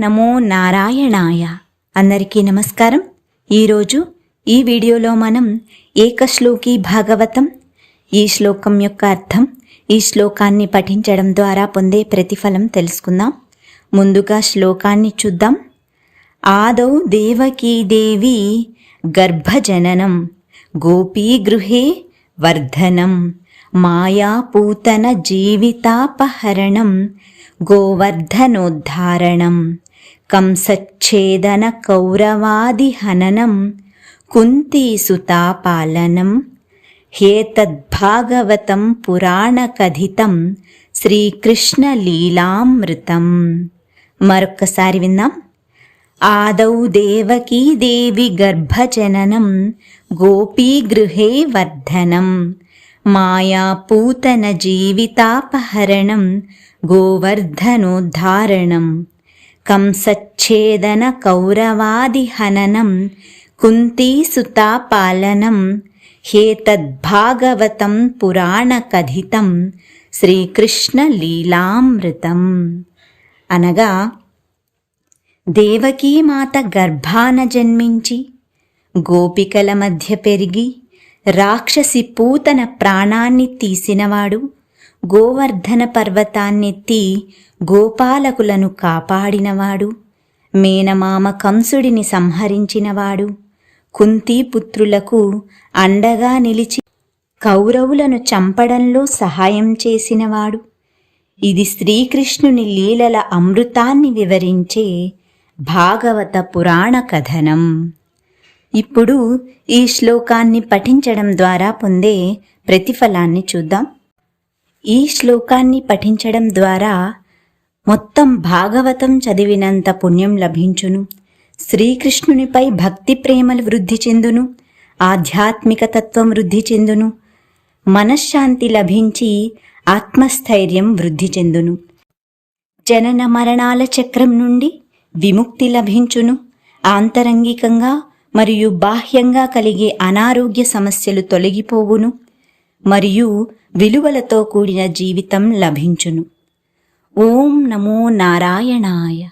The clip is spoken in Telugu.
నమో నారాయణాయ. అందరికీ నమస్కారం. ఈరోజు ఈ వీడియోలో మనం ఏకశ్లోకి భాగవతం ఈ శ్లోకం యొక్క అర్థం ఈ శ్లోకాన్ని పఠించడం ద్వారా పొందే ప్రతిఫలం తెలుసుకుందాం. ముందుగా శ్లోకాన్ని చూద్దాం. ఆదౌ దేవకీదేవి గర్భజననం గోపీగృహే వర్ధనం మాయాపూతన జీవితాపహరణం గోవర్ధనోద్ధారణం. కంసచ్ఛేదన కౌరవాదిహననం కుంతీసుతాపాలనం హేతద్భాగవతం పురాణకథితం శ్రీకృష్ణలీలామృతం. మరొక్కసారి విందాం. ఆదౌ దేవకీ దేవి గర్భజననం గోపీగృహే వర్ధనం మాయాపూతన జీవితాపహరణం గోవర్ధనోద్ధారణం. కంసచ్ఛేదన కౌరవాదిహననం కుంతీసుతాపాలనం హేతద్భాగవతం పురాణకథితం శ్రీకృష్ణలీలామృతం అనగా దేవకీమాత గర్భాన జన్మించి గోపికల మధ్య పెరిగి రాక్షసి పూతన ప్రాణాన్ని తీసినవాడు గోవర్ధన పర్వతాన్నెత్తి గోపాలకులను కాపాడినవాడు. మేనమామ కంసుడిని సంహరించినవాడు. కుంతీపుత్రులకు అండగా నిలిచి కౌరవులను చంపడంలో సహాయం చేసినవాడు. ఇది శ్రీకృష్ణుని లీలల అమృతాన్ని వివరించే భాగవత పురాణ కథనం. ఇప్పుడు ఈ శ్లోకాన్ని పఠించడం ద్వారా పొందే ప్రతిఫలాన్ని చూద్దాం. ఈ శ్లోకాన్ని పఠించడం ద్వారా మొత్తం భాగవతం చదివినంత పుణ్యం లభించును. శ్రీకృష్ణునిపై భక్తి ప్రేమలు వృద్ధి చెందును. ఆధ్యాత్మిక తత్వం వృద్ధి చెందును. మనశ్శాంతి లభించి ఆత్మస్థైర్యం వృద్ధి చెందును. జనన మరణాల చక్రం నుండి విముక్తి లభించును. ఆంతరంగికంగా మరియు బాహ్యంగా కలిగే అనారోగ్య సమస్యలు తొలగిపోవును. మరియు విలువలతో కూడిన జీవితం లభించును. ఓం నమో నారాయణాయ.